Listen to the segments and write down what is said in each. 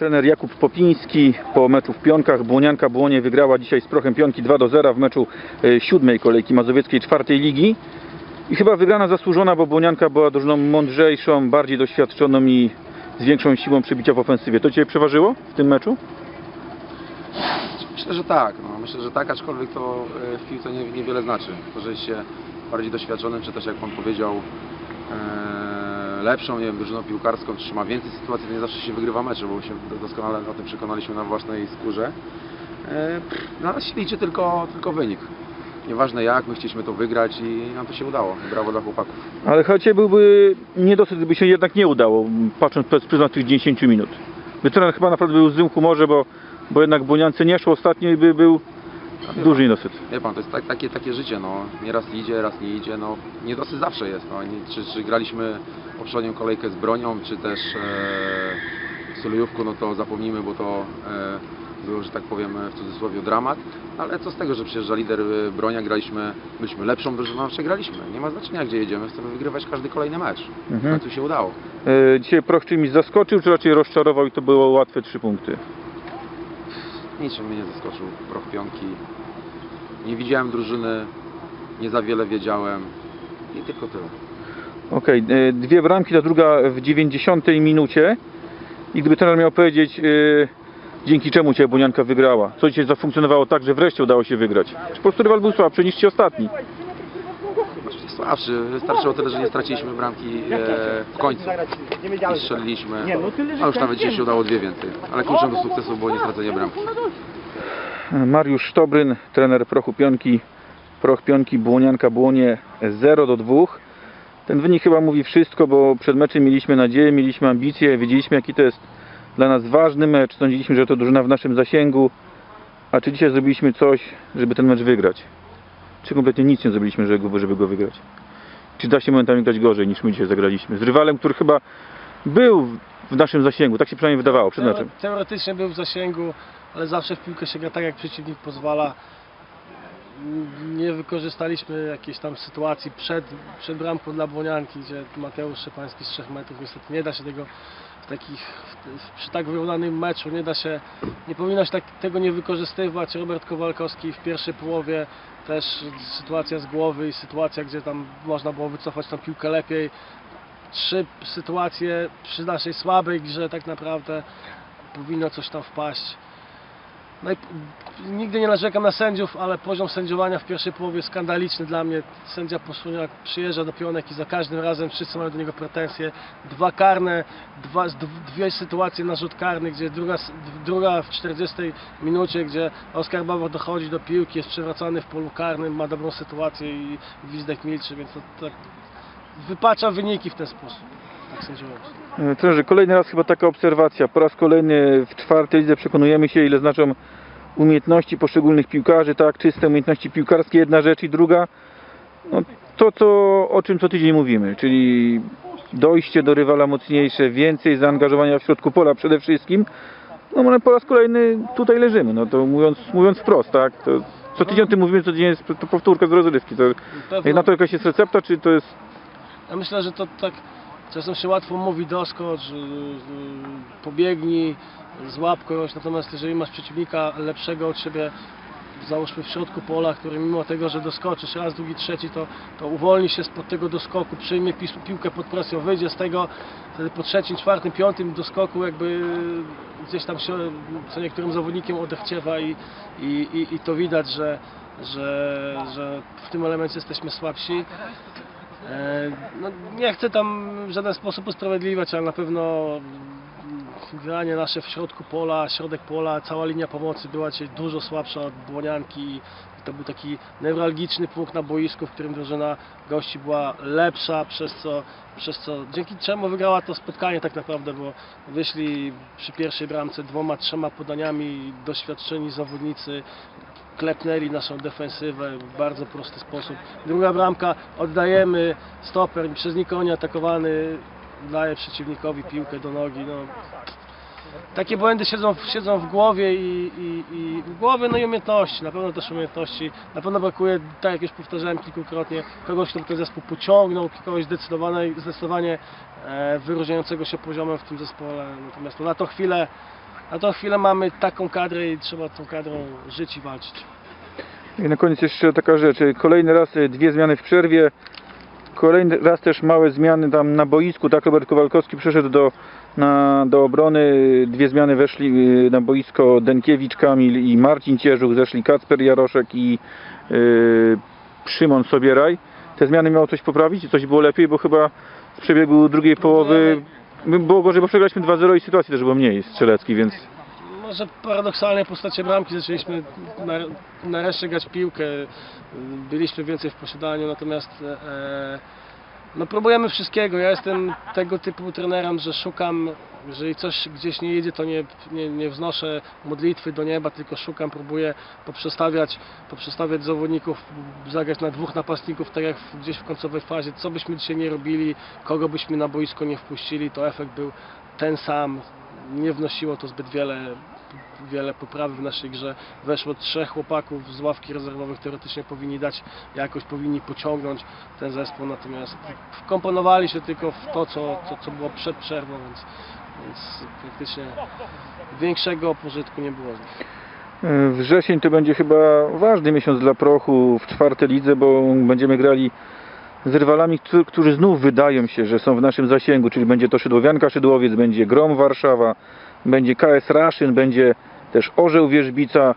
Trener Jakub Popiński po meczu w Pionkach. Błonianka Błonie wygrała dzisiaj z Prochem Pionki 2 do 0 w meczu e, siódmej kolejki mazowieckiej czwartej ligi. I chyba wygrana zasłużona, bo Błonianka była drużyną mądrzejszą, bardziej doświadczoną i z większą siłą przybicia w ofensywie. To Cię przeważyło w tym meczu? Myślę, że tak. No, myślę, że tak, aczkolwiek to e, w piłce nie, niewiele znaczy. To, że się bardziej doświadczonym, czy też jak Pan powiedział, e, lepszą, nie wiem, drużyną piłkarską, czy ma więcej sytuacji, to nie zawsze się wygrywa mecze, bo się doskonale o tym przekonaliśmy na własnej skórze. E, pff, na nas się liczy tylko, tylko wynik. Nieważne jak, my chcieliśmy to wygrać i nam to się udało. Brawo dla chłopaków. Ale Cię byłby niedosyt, gdyby się jednak nie udało, patrząc przez pryzmat tych 10 minut. By chyba naprawdę był w złym humorze, bo, bo jednak Błoniance nie szło ostatnio i by był duży niedosyt. Wie pan, to jest tak, takie, takie życie, no. Nieraz idzie, raz nie idzie, no. Niedosyt zawsze jest, no. Nie, czy, czy graliśmy poprzednią kolejkę z bronią, czy też e, w solujówku, no to zapomnijmy, bo to e, był, że tak powiem, w cudzysłowie dramat. Ale co z tego, że przyjeżdża lider e, bronia, graliśmy, byliśmy lepszą drużyną, przegraliśmy. Nie ma znaczenia, gdzie jedziemy, chcemy wygrywać każdy kolejny mecz. W Mhm. końcu się udało. E, Dzisiaj Proch czymś zaskoczył, czy raczej rozczarował i to było łatwe 3 punkty? Niczym mnie nie zaskoczył proch pionki. Nie widziałem drużyny, nie za wiele wiedziałem i tylko tyle. Okej, e, dwie bramki, ta druga w 90 minucie. I gdyby trener miał powiedzieć, e, dzięki czemu Cię Bunianka wygrała? Co dzisiaj zafunkcjonowało tak, że wreszcie udało się wygrać? Czy po prostu rywal był słabszy niż Ci ostatni? Oczywiście słabszy. Wystarczyło tyle, że nie straciliśmy bramki e, w końcu. I strzeliliśmy. A już nawet dzisiaj się udało dwie więcej. Ale kluczem do sukcesu było nie stracenie bramki. Mariusz Sztobryn, trener Prochu Pionki. Proch Pionki, Błonianka Błonie 0 do 2. Ten wynik chyba mówi wszystko, bo przed meczem mieliśmy nadzieję, mieliśmy ambicje, wiedzieliśmy jaki to jest dla nas ważny mecz, sądziliśmy, że to drużyna w naszym zasięgu. A czy dzisiaj zrobiliśmy coś, żeby ten mecz wygrać? Czy kompletnie nic nie zrobiliśmy, żeby go, żeby go wygrać? Czy da się momentami grać gorzej niż my dzisiaj zagraliśmy? Z rywalem, który chyba był w naszym zasięgu, tak się przynajmniej wydawało przed meczem. Teoretycznie był w zasięgu, ale zawsze w piłkę się gra tak, jak przeciwnik pozwala. Nie wykorzystaliśmy jakiejś tam sytuacji przed, przed bramką dla Błonianki, gdzie Mateusz Szepański z 3 metrów niestety nie da się tego w takich, w, przy tak wyrównanym meczu nie da się, nie powinno się tak, tego nie wykorzystywać. Robert Kowalkowski w pierwszej połowie też sytuacja z głowy i sytuacja, gdzie tam można było wycofać tą piłkę lepiej. Trzy sytuacje przy naszej słabej grze tak naprawdę powinno coś tam wpaść. No nigdy nie narzekam na sędziów, ale poziom sędziowania w pierwszej połowie skandaliczny dla mnie. Sędzia Posłoniak przyjeżdża do pionek i za każdym razem wszyscy mają do niego pretensje. Dwa karne, dwa, dwie sytuacje na rzut karny, gdzie druga, druga w 40 minucie, gdzie Oskar Bauer dochodzi do piłki, jest przewracany w polu karnym, ma dobrą sytuację i Gwizdek milczy, więc to tak wypacza wyniki w ten sposób. Tak. E, Trenerze, kolejny raz chyba taka obserwacja. Po raz kolejny w czwartej lidze przekonujemy się, ile znaczą umiejętności poszczególnych piłkarzy, tak? Czyste umiejętności piłkarskie, jedna rzecz i druga. No, to, co, o czym co tydzień mówimy, czyli dojście do rywala mocniejsze, więcej zaangażowania w środku pola przede wszystkim. No ale po raz kolejny tutaj leżymy, no to mówiąc, mówiąc wprost, tak? To, co tydzień o tym mówimy, co tydzień jest to powtórka z rozrywki. To, na to jakaś jest recepta, czy to jest Ja myślę, że to tak czasem się łatwo mówi doskocz, y, y, pobiegnij, złap kogoś, natomiast jeżeli masz przeciwnika lepszego od siebie, załóżmy w środku pola, który mimo tego, że doskoczysz raz, drugi, trzeci, to, to uwolni się spod tego doskoku, przyjmie piłkę pod presją, wyjdzie z tego, wtedy po trzecim, czwartym, piątym doskoku jakby gdzieś tam się co niektórym zawodnikiem odechciewa i, i, i, i to widać, że, że, że w tym elemencie jesteśmy słabsi. E, No, nie chcę tam w żaden sposób usprawiedliwiać, ale na pewno granie nasze w środku pola, środek pola, cała linia pomocy była dzisiaj dużo słabsza od Błonianki to był taki newralgiczny punkt na boisku, w którym drużyna gości była lepsza, przez co, przez co dzięki czemu wygrała to spotkanie tak naprawdę, bo wyszli przy pierwszej bramce dwoma, trzema podaniami doświadczeni zawodnicy, klepnęli naszą defensywę w bardzo prosty sposób. Druga bramka, oddajemy, stoper przez nikogo nie atakowany, daje przeciwnikowi piłkę do nogi. No. Takie błędy siedzą, siedzą w głowie i, i, i no i umiejętności, na pewno też umiejętności. Na pewno brakuje, tak jak już powtarzałem kilkukrotnie, kogoś, kto ten zespół pociągnął, kogoś zdecydowanie, zdecydowanie e, wyróżniającego się poziomem w tym zespole. Natomiast no, na tą chwilę na tą chwilę mamy taką kadrę i trzeba tą kadrą żyć i walczyć. I na koniec jeszcze taka rzecz. Kolejny raz e, dwie zmiany w przerwie. Kolejny raz też małe zmiany tam na boisku. Tak, Robert Kowalkowski przeszedł do, na, do obrony. Dwie zmiany weszli e, na boisko Denkiewicz Kamil i Marcin Cierzuch. Zeszli Kacper Jaroszek i e, Szymon Sobieraj. Te zmiany miało coś poprawić? Coś było lepiej? Bo chyba w przebiegu drugiej połowy było gorzej, bo przegraliśmy 2-0 i sytuacji też było mniej strzeleckiej, więc Może paradoksalnie w postaci bramki zaczęliśmy na, nareszcie grać piłkę, byliśmy więcej w posiadaniu, natomiast e, no próbujemy wszystkiego. Ja jestem tego typu trenerem, że szukam, jeżeli coś gdzieś nie jedzie, to nie, nie, nie wznoszę modlitwy do nieba, tylko szukam, próbuję poprzestawiać, poprzestawiać zawodników, zagrać na dwóch napastników, tak jak gdzieś w końcowej fazie. Co byśmy dzisiaj nie robili, kogo byśmy na boisko nie wpuścili, to efekt był ten sam. Nie wnosiło to zbyt wiele wiele poprawy w naszej grze. Weszło trzech chłopaków z ławki rezerwowych, teoretycznie powinni dać jakoś, powinni pociągnąć ten zespół, natomiast wkomponowali się tylko w to, co, co, co było przed przerwą, więc, więc praktycznie większego pożytku nie było z nich. Wrzesień to będzie chyba ważny miesiąc dla Prochu w czwartej lidze, bo będziemy grali z rywalami, którzy znów wydają się, że są w naszym zasięgu, czyli będzie to Szydłowianka Szydłowiec, będzie Grom Warszawa, będzie KS Raszyn, będzie też Orzeł Wierzbica.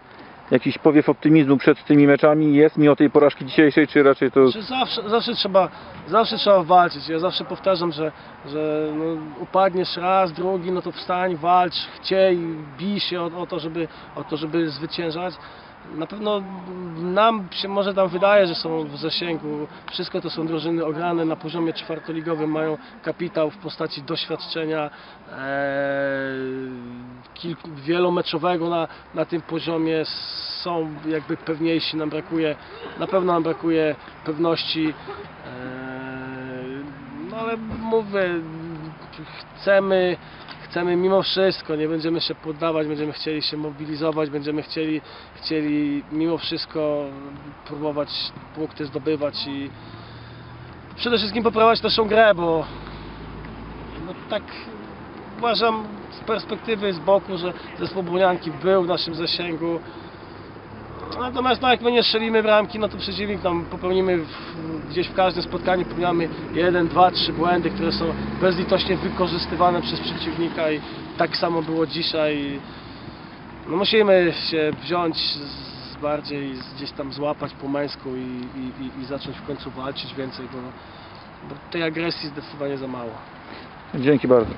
Jakiś powiew optymizmu przed tymi meczami jest mimo tej porażki dzisiejszej, czy raczej to... Zawsze, zawsze, trzeba, zawsze trzeba walczyć. Ja zawsze powtarzam, że, że no, upadniesz raz, drugi, no to wstań, walcz, chciej, bij się o, o, to, żeby, o to, żeby zwyciężać. Na pewno nam się może tam wydaje, że są w zasięgu. Wszystko to są drużyny ograne na poziomie czwartoligowym, mają kapitał w postaci doświadczenia e, kilku, wielomeczowego na, na tym poziomie. Są jakby pewniejsi, nam brakuje, na pewno nam brakuje pewności. E, no ale mówię, chcemy, chcemy mimo wszystko, nie będziemy się poddawać, będziemy chcieli się mobilizować, będziemy chcieli, chcieli mimo wszystko próbować punkty zdobywać i przede wszystkim poprawiać naszą grę, bo no tak uważam z perspektywy z boku, że zespół Brunianki był w naszym zasięgu. Natomiast no, jak my nie strzelimy bramki, no to przeciwnik tam popełnimy w, gdzieś w każdym spotkaniu popełniamy jeden, dwa, trzy błędy, które są bezlitośnie wykorzystywane przez przeciwnika i tak samo było dzisiaj. No musimy się wziąć z, bardziej gdzieś tam złapać po męsku i, i, i, i zacząć w końcu walczyć więcej, bo, bo tej agresji zdecydowanie za mało. Dzięki bardzo.